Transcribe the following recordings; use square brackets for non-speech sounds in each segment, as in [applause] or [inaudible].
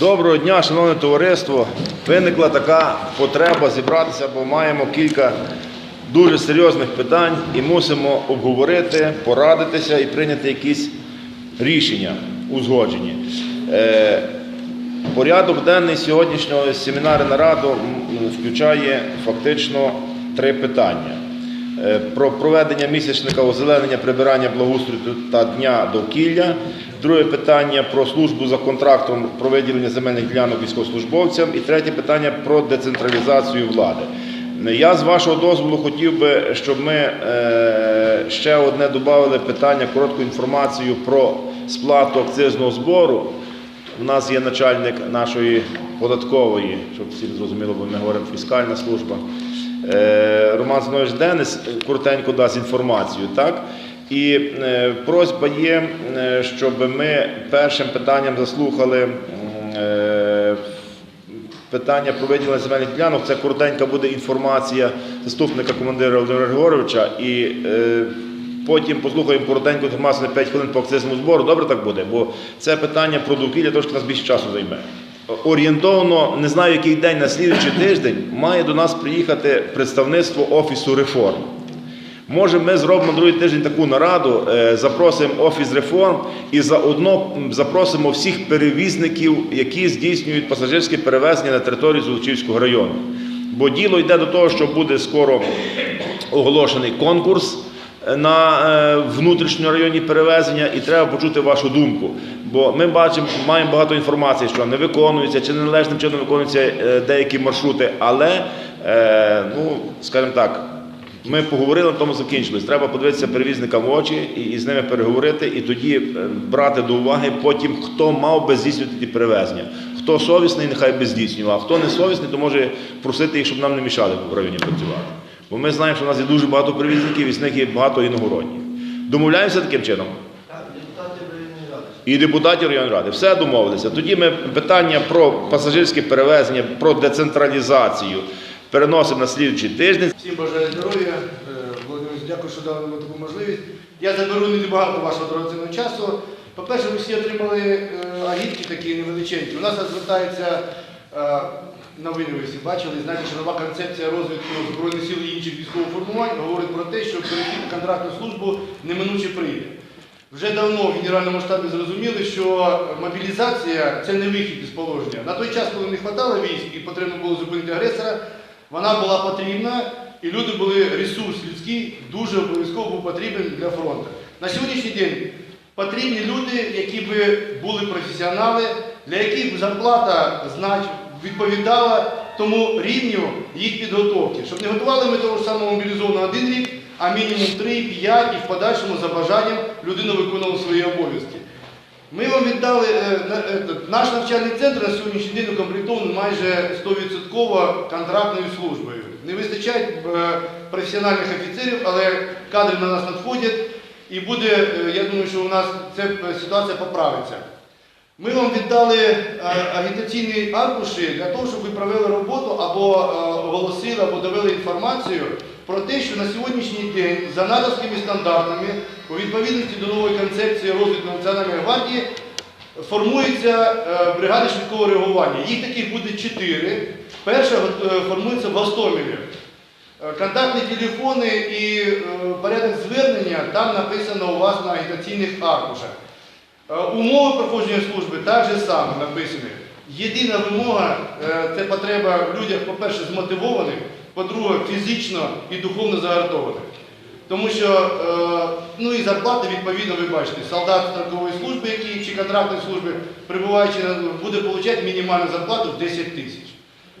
Доброго дня, шановне товариство. Виникла така потреба зібратися, бо маємо кілька дуже серйозних питань і мусимо обговорити, порадитися і прийняти якісь рішення узгоджені. Е, Порядок денний сьогоднішнього семінару нараду включає фактично три питання. Е, Про проведення місячника озеленення, прибирання благоустрою та дня довкілля. Друге питання про службу за контрактом про виділення земельних ділянок військовослужбовцям. І третє питання про децентралізацію влади. Я з вашого дозволу хотів би, щоб ми е, ще одне додали питання, коротку інформацію про сплату акцизного збору. У нас є начальник нашої податкової, щоб всім зрозуміло, бо ми говоримо фіскальна служба. Е, Роман Зинович Денис коротенько дасть інформацію, так? І е, просьба є, е, щоб ми першим питанням заслухали е, питання про виділення земельних ділянок. Це коротенька буде інформація заступника командира Володимира Григоровича. І потім послухаємо коротеньку інформацію на 5 хвилин по акцизному збору. Добре так буде, бо це питання про довкілля трошки нас більше часу займе. Орієнтовно, не знаю, який день на слідуючий тиждень має до нас приїхати представництво Офісу реформ. Може, ми зробимо другий тиждень таку нараду, е, запросимо офіс реформ і заодно запросимо всіх перевізників, які здійснюють пасажирське перевезення на території Золочівського району. Бо діло йде до того, що буде скоро оголошений конкурс е, на е, внутрішньорайонні перевезення, і треба почути вашу думку. Бо ми бачимо, маємо багато інформації, що не виконуються чи неналежним чином виконуються деякі маршрути, але, ну, скажімо так. Ми поговорили, на тому закінчилось. Треба подивитися перевізникам в очі і, і з ними переговорити, і тоді е, брати до уваги потім, хто мав би здійснювати перевезення. Хто совісний, нехай би здійснював, а хто не совісний, то може просити їх, щоб нам не мішали в районі працювати. Бо ми знаємо, що в нас є дуже багато перевізників, і з них є багато іногородніх. Домовляємося таким чином? І депутатів районної ради. Все домовилися. Тоді ми питання про пасажирське перевезення, про децентралізацію переносимо на слідчий тиждень. Всім бажаю здоров'я. Е, Володимир, дякую, що дали нам таку можливість. Я заберу не багато вашого дорогоцінного часу. По-перше, ви всі отримали е, агітки такі невеличенькі. У нас звертається е, новини, ви всі бачили, знаєте, що нова концепція розвитку Збройних сил і інших військових формувань говорить про те, що перехід на контрактну службу неминуче прийде. Вже давно в Генеральному штабі зрозуміли, що мобілізація це не вихід із положення. На той час, коли не вистачало військ і потрібно було зупинити агресора, вона була потрібна, і люди були ресурс людський, дуже обов'язково був потрібен для фронту. На сьогоднішній день потрібні люди, які би були професіонали, для яких зарплата знать, відповідала тому рівню їх підготовки, щоб не готували ми того ж самого мобілізованого один рік, а мінімум 3-5 і в подальшому за бажанням людина виконувала свої обов'язки. Ми вам віддали е, е, наш навчальний центр на сьогоднішній день укомплектований майже 100% контрактною службою. Не вистачає е, професіональних офіцерів, але кадри на нас надходять. І буде, я думаю, що у нас ця ситуація поправиться. Ми вам віддали агітаційні аркуші для того, щоб ви провели роботу або оголосили, або довели інформацію про те, що на сьогоднішній день за натовськими стандартами, у відповідності до нової концепції розвитку Національної гвардії, формується е, бригада швидкого реагування. Їх таких буде чотири. Перша е, формується в Гостомелі. Е, Контактні телефони і порядок звернення там написано у вас на агітаційних аркушах. Умови проходження служби так же саме написані. Єдина вимога це потреба в людях, по-перше, змотивованих, по-друге, фізично і духовно загартованих. Тому що е, ну і зарплати, відповідно, ви бачите, солдат строкової служби, який чи контрактної служби, прибуваючи буде отримати мінімальну зарплату в 10 тисяч.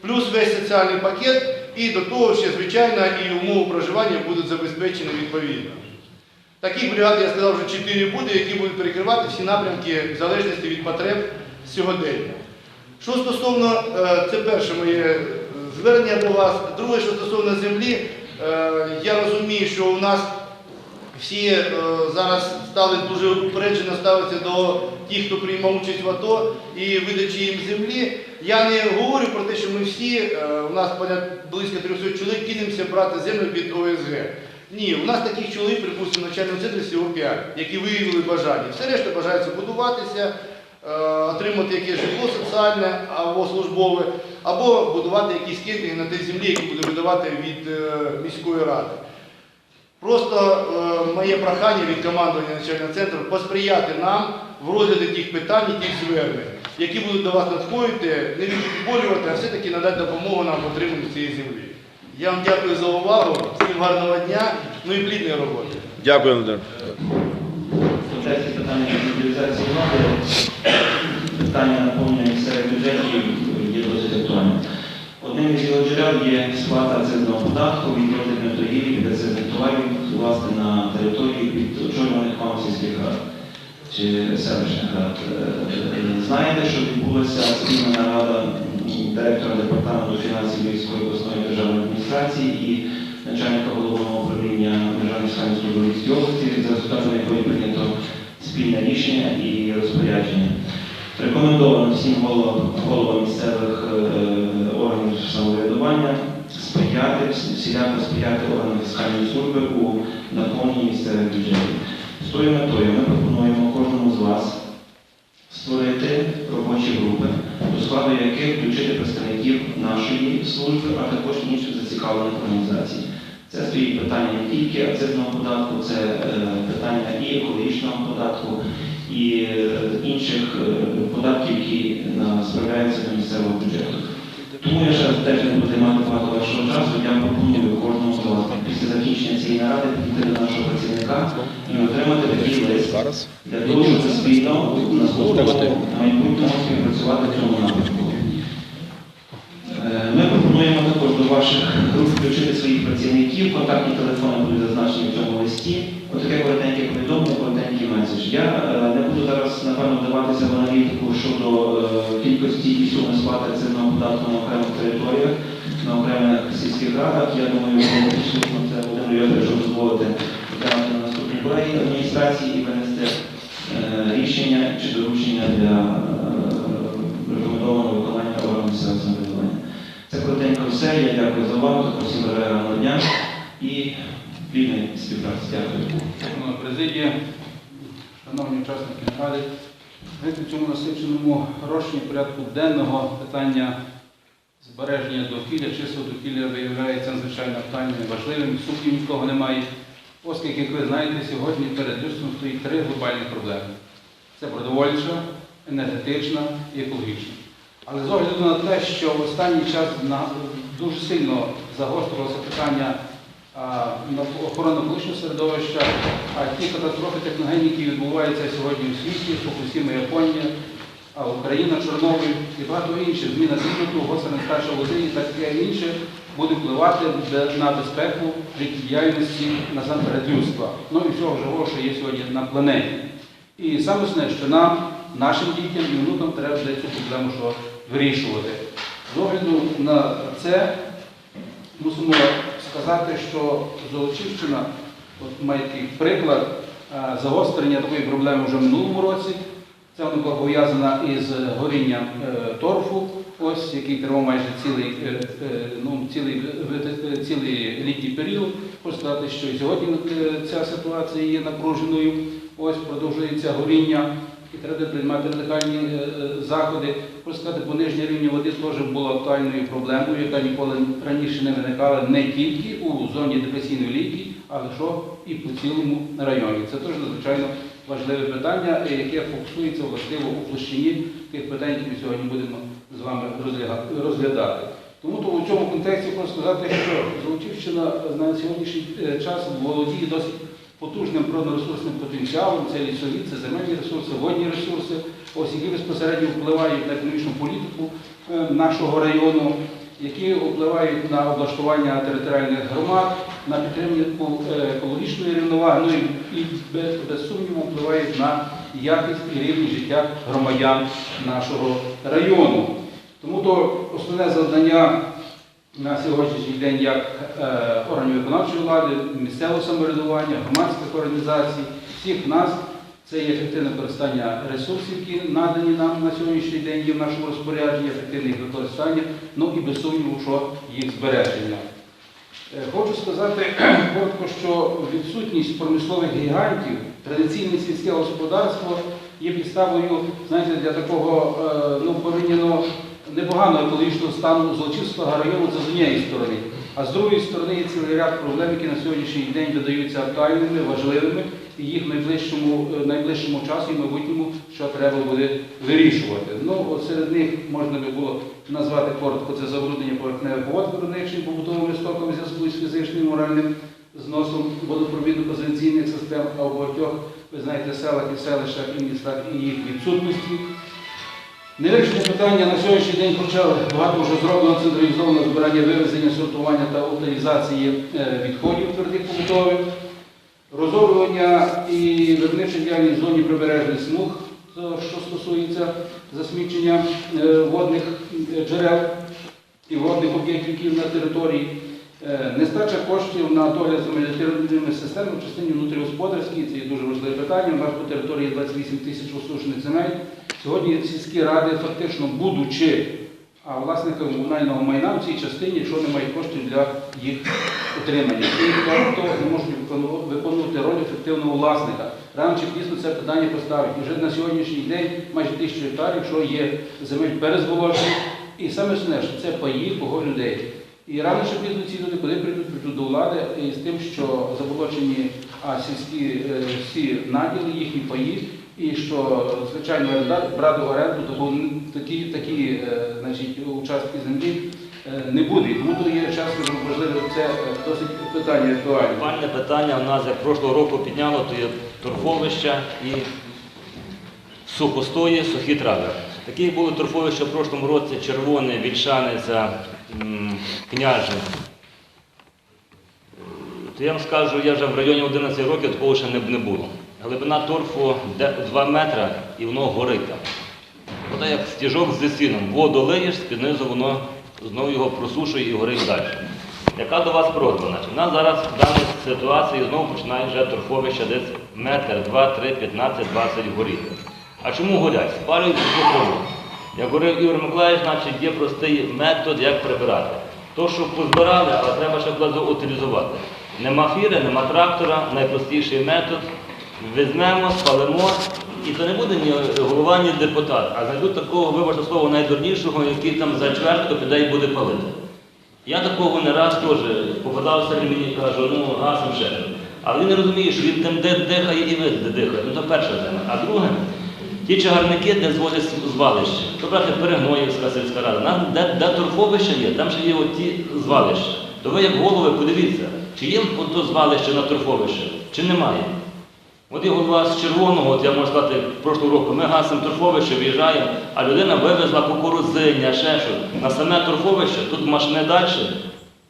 Плюс весь соціальний пакет, і до того ще, звичайно, і умови проживання будуть забезпечені відповідно. Таких бригад, я сказав, вже 4 буде, які будуть перекривати всі напрямки в залежності від потреб сьогодення. Що стосовно, е, це перше моє звернення до вас. Друге, що стосовно землі, е, я розумію, що у нас всі е, зараз стали дуже упереджено ставитися до тих, хто приймав участь в АТО і видачі їм землі. Я не говорю про те, що ми всі, е, у нас близько 300 чоловік, кинемося брати землю під ОСГ. Ні, у нас таких чоловік, припустимо, в навчальному центрі всього 5, які виявили бажання. Все решта бажаються будуватися, отримати якесь житло соціальне або службове, або будувати якісь кемпінги на тій землі, які буде видавати від е, міської ради. Просто е, моє прохання від командування начального центру посприяти нам в розгляді тих питань і тих звернень, які будуть до вас надходити, не відборювати, а все-таки надати допомогу нам в отриманні цієї землі. Я вам дякую за увагу, всім гарного дня, ну і плідної роботи. Дякую, Володимир. Стосується питання мобілізації влади, питання наповнення місцевих бюджетів є досить актуальним. Одним із його джерел є сплата акцизного податку від роздрібної торгівлі від акцизних товарів власне на території від очолюваних вам сільських рад чи селищних рад. Е, Знаєте, що відбулася спільна нарада директора департаменту фінансів Львівської обласної державної адміністрації і начальника головного управління Державної служби Львівської області, за результатами якої прийнято спільне рішення і розпорядження. Рекомендовано всім головам, місцевих е, органів самоврядування сприяти, всіляко сприяти органам фіскальної служби у наповненні місцевих бюджетів. З тою метою ми пропонуємо кожному з вас створити робочі групи, до складу яких включити представників нашої служби, а також інших зацікавлених організацій. Це стоїть питання не тільки акцизного податку, це е, питання і екологічного податку, і е, інших е, податків, які справляються до місцевого бюджету. Тому я ще теж не буду мати багато вашого часу. Я пропоную кожному з вас після закінчення цієї наради підійти до нашого працівника і отримати такий лист для того, щоб спільно в наступному майбутньому співпрацювати в цьому напрямку. Е, Ми пропонуємо також до ваших груп включити своїх працівників. Контактні телефони будуть зазначені в цьому листі. Отаке коротеньке повідомлення, коротенький. Я е, не буду зараз, напевно, вдаватися в аналітику щодо е, кількості і суми сплати акцизного податку на окремих територіях, на окремих сільських радах. Я думаю, було присутно це Володимир Йосифович дозволити розглянути на наступній колегії адміністрації і винести е, рішення чи доручення для рекомендованого виконання органів місцевого самоврядування. Це коротенько все. Я дякую за увагу, всім гарного дня і плідної співпраці. Дякую. Президія, шановні учасники наради, в цьому насиченому розширенні порядку денного питання збереження довкілля, чистого довкілля виявляється надзвичайно актуальним і важливим, сумнів нікого немає, оскільки, як ви знаєте, сьогодні перед людством стоїть три глобальні проблеми. Це продовольча, енергетична і екологічна. Але з огляду на те, що в останній час дуже сильно загострилося питання охорони навколишнього середовища, а ті катастрофи техногенні, які відбуваються сьогодні у світі, Фукусіма, Японія, Україна, Чорнобиль і багато інших, зміна клімату, гострення старша води і таке інше буде впливати на безпеку життєдіяльності насамперед людства. Ну і всього живого, що є сьогодні на планеті. І саме основне, що нам, нашим дітям і внукам треба буде цю проблему вирішувати. З огляду на це мусимо сказати, що Золочівщина от має такий приклад е, загострення такої проблеми вже в минулому році. Це вона була пов'язана із горінням е, торфу, ось який тривав майже цілий, е, ну, цілий, цілий літній період. Хочу сказати, що і сьогодні ця ситуація є напруженою. Ось продовжується горіння і треба приймати радикальні е, е, заходи. Хочу сказати, пониження рівня води теж було актуальною проблемою, яка ніколи раніше не виникала не тільки у зоні депресійної ліки, але що і по цілому районі. Це теж надзвичайно важливе питання, е, яке фокусується властиво у площині тих питань, які ми сьогодні будемо з вами розглядати. Тому то у цьому контексті хочу сказати, що Золочівщина на сьогоднішній час володіє досить потужним природно-ресурсним потенціалом, це лісові, це земельні ресурси, водні ресурси, ось які безпосередньо впливають на економічну політику е, нашого району, які впливають на облаштування територіальних громад, на підтримку е, екологічної рівноваги, ну і, без сумніву впливають на якість і рівень життя громадян нашого району. Тому то основне завдання на сьогоднішній день як е, органів виконавчої влади, місцевого самоврядування, громадських організацій, всіх нас це є ефективне використання ресурсів, які надані нам на сьогоднішній день є в нашому розпорядженні, ефективне їх використання, ну і без сумніву, що їх збереження. Е, Хочу сказати [clears throat] коротко, що відсутність промислових гігантів, традиційне сільське господарство є підставою знаєте, для такого е, ну, непоганого екологічного стану Золочівського району це з однієї сторони. А з другої сторони є цілий ряд проблем, які на сьогоднішній день видаються актуальними, важливими, і їх в найближчому, е, найближчому часі і майбутньому, що треба буде вирішувати. Ну, серед них можна би було назвати коротко це забруднення поверхневих вод виробничих побутовими стоками зв'язку з фізичним моральним зносом водопровідно-каналізаційних систем, а в багатьох, ви знаєте, селах і селищах і містах і їх відсутності. Невирішення питання на сьогоднішній день, хоча багато вже зроблено централізовано збирання вивезення, сортування та утилізації е, відходів твердих побутових, розорювання і виробнича діяльність в зоні прибережних смуг, що стосується засмічення е, водних е, джерел і водних об'єктів на території. Е, Нестача коштів на догляд за меліоративними системами в частині внутрігосподарській, це є дуже важливе питання. У нас по території 28 тисяч осушених земель. Сьогодні сільські ради, фактично будучи власниками комунального майна в цій частині, якщо немає коштів для їх утримання. І тобто не можуть виконувати роль ефективного власника. Рано чи пізно це питання поставить. І вже на сьогоднішній день майже тисячу гектарів, якщо є земель перезволочені, і саме основне, що це паї кого людей. І рано чи пізно ці люди, коли прийдуть, прийдуть до влади і з тим, що заболочені а сільські е, всі наділи, їхні паї, і що звичайно брати в оренду, тому такі, такі е, значить, участки землі е, не буде. Тому то є часто важливе це е, досить питання актуальне. Актуальне питання у нас як прошлого року підняло, то є торфовища і сухостої, сухі трави. Такі були торфовища в прошлому році червоне, вільшаниця, м, княжне. То я вам скажу, я вже в районі 11 років такого ще не, не було. Глибина торфу 2 метри і воно горить там. Воно як стіжок з сіном. Воду лиєш, з-під воно знову його просушує і горить далі. Яка до вас просьба? Значить, у нас зараз в даній ситуації знову починає вже торфовище десь метр, два, три, 15, 20 горіти. А чому горять? Спалюють траву. Як говорив Ігор Миколаївич, значить є простий метод, як прибирати. То, що позбирали, але треба ще утилізувати. Нема фіри, нема трактора, найпростіший метод. Візьмемо, спалимо, і то не буде ні голова, ні депутат, а знайдуть такого, вибачте слово, найдурнішого, який там за чвертку піде і буде палити. Я такого не раз теж попадався, він мені каже, ну гасом ще. Але він не розуміє, що він там де дихає і ви де дихає. Ну це перша тема. А друге, ті чагарники, де звозять звалище. То брати Перегноївська сільська рада, де, де торфовище є, там ще є оті звалища. То ви як голови подивіться, чи є ото звалище на торфовище, чи немає. От є голова з червоного, от я можу сказати, прошлого року ми гасимо торфовище, виїжджаємо, а людина вивезла кукурудзиння, ще що. На саме торфовище, тут машини далі.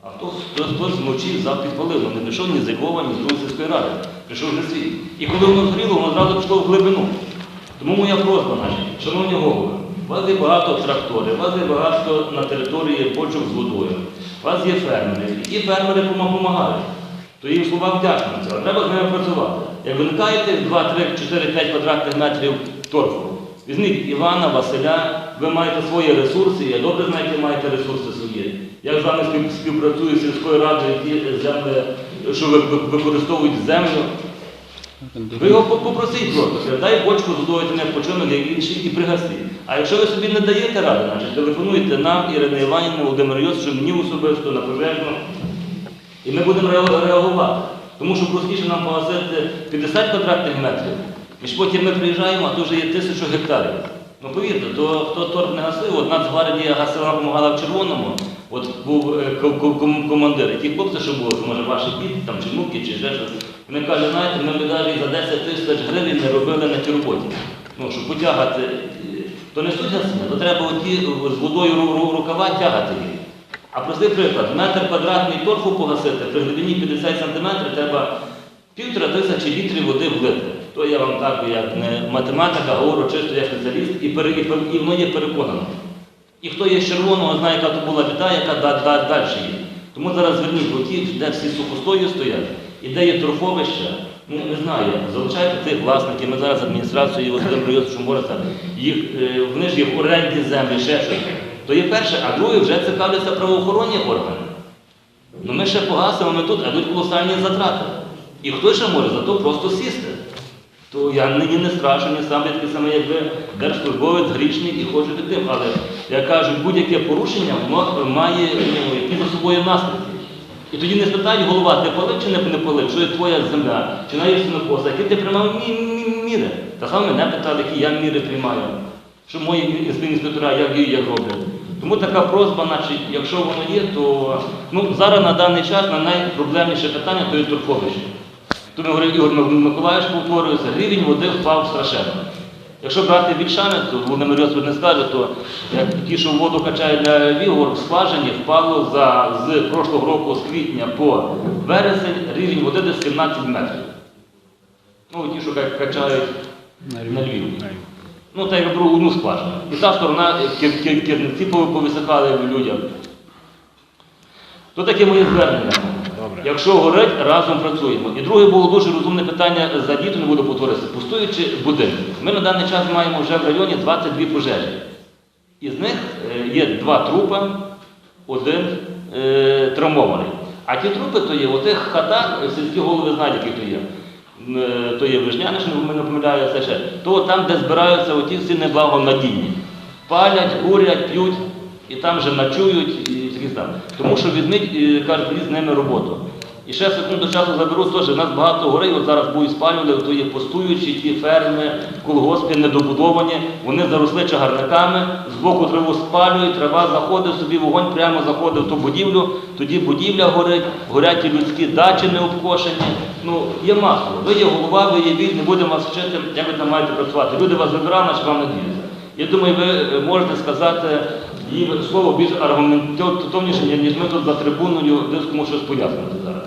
А хто, хтось, хтось змочив, зав підпалив, ну, не прийшов ні з Львова, ні з другої ради. Прийшов вже свій. І коли воно згоріло, воно зразу пішло в глибину. Тому моя просьба, значить, шановні голови, у вас є багато тракторів, у вас є багато на території бочок з водою, у вас є фермери, і фермери допомагають. То їм слова вдячності, але треба з ними працювати. Як виникаєте 2, 3, 4, 5 квадратних метрів торфу, візьміть Івана, Василя, ви маєте свої ресурси, я добре знаю, які маєте ресурси свої. Я з вами співпрацюю з сільською радою, землі, що ви ви- використовують землю. Ви його попросіть просто, дай бочку з водою не починок, як інший, і пригасіть. А якщо ви собі не даєте ради, значить телефонуйте нам, Ірина Іванівна, Володимир Йосифович, мені особисто на і ми будемо реагувати. Тому що простіше нам погасити 50 квадратних метрів, і потім ми приїжджаємо, а то вже є тисячу гектарів. Ну повірте, то хто торг не гасив, от Нацгвардія гасила, допомагала в червоному, от був е, ко- ко- командир, і ті хлопці, що були, може ваші діти, там, чи внуки, чи ще щось. Вони кажуть, знаєте, ми навіть за 10 тисяч гривень не робили на тій роботі. Ну, щоб потягати, е, то не суть гасіння, то треба оті з водою ру- ру- рукава тягати їх. А простий приклад, метр квадратний торфу погасити при глибині 50 см треба півтора тисячі літрів води влити. То я вам так, як не математика, говорю чисто як спеціаліст, і, пере, і, пер- і воно є переконано. І хто є з червоного, знає, яка то була біда, яка да, да, далі є. Тому зараз зверніть бо ті, де всі сухостою стоять, і де є торфовища, ну не знаю, залучайте тих власників, ми зараз адміністрацією Володимир Йосифовичем Бореться, їх, е, вони ж є в оренді землі, ще щось. То є перше, а друге вже цікавляться правоохоронні органи. Ну ми ще погасимо, ми тут, а йдуть колосальні затрати. І хто ще може за то просто сісти? то я нині не страшен, ні сам такий самий, як держслужбовець грішний і хочу тим. Але я кажу, будь-яке порушення має ну, якісь за собою наслідки. І тоді не спитає голова, ти палив чи не, палив, що є твоя земля, чи на є сінокоса, які ти приймав мі- мі- міри. Так само мене питали, які я міри приймаю, що мої інспектора, як як роблять. Тому така просьба, значить, якщо воно є, то ну, зараз на даний час на найпроблемніше питання то є торфовище. Ми говорив Ігор Миколаївич повторюється, рівень води впав страшенно. Якщо брати Вільшани, то Володимир Йосипович не скаже, то як ті, що воду качають для Вігор, в скважині впало за, з прошлого року, з квітня по вересень, рівень води десь 17 метрів. Ну, ті, що качають на Львів. Ну, та як беру одну скважину. І та сторона е, кірниці пов- повисихали людям. То таке моє звернення. Якщо горить, разом працюємо. І друге було дуже розумне питання за дітей, не буду повторитися. Пустуючи будинки. Ми на даний час маємо вже в районі 22 пожежі. Із них е, є два трупа, один е, травмований. А ті трупи то є, у тих хатах, е, сільські голови знають, які то є. Е, То є Вишняне, що не помиляю, це ще. То там, де збираються оті всі неблагонадійні. Палять, курять, п'ють, і там же ночують, і такі там. Тому що візьміть, і, кажуть, з ними роботу. І ще секунду часу заберу теж. У нас багато горей, от зараз будуть спалювати, то є пустуючі ті ферми, колгоспи недобудовані, вони заросли чагарниками, з боку траву спалюють, трава заходить собі, вогонь прямо заходить в ту будівлю, тоді будівля горить, горять і людські дачі не обкошені. Ну, є масло. Ви є голова, ви є біль, не будемо вас вчити, як ви там маєте працювати. Люди вас вибирали, чи вам не надіються. Я думаю, ви е, можете сказати їм слово більш аргументовніше, ніж ми тут за трибуною десь комусь щось пояснювати зараз.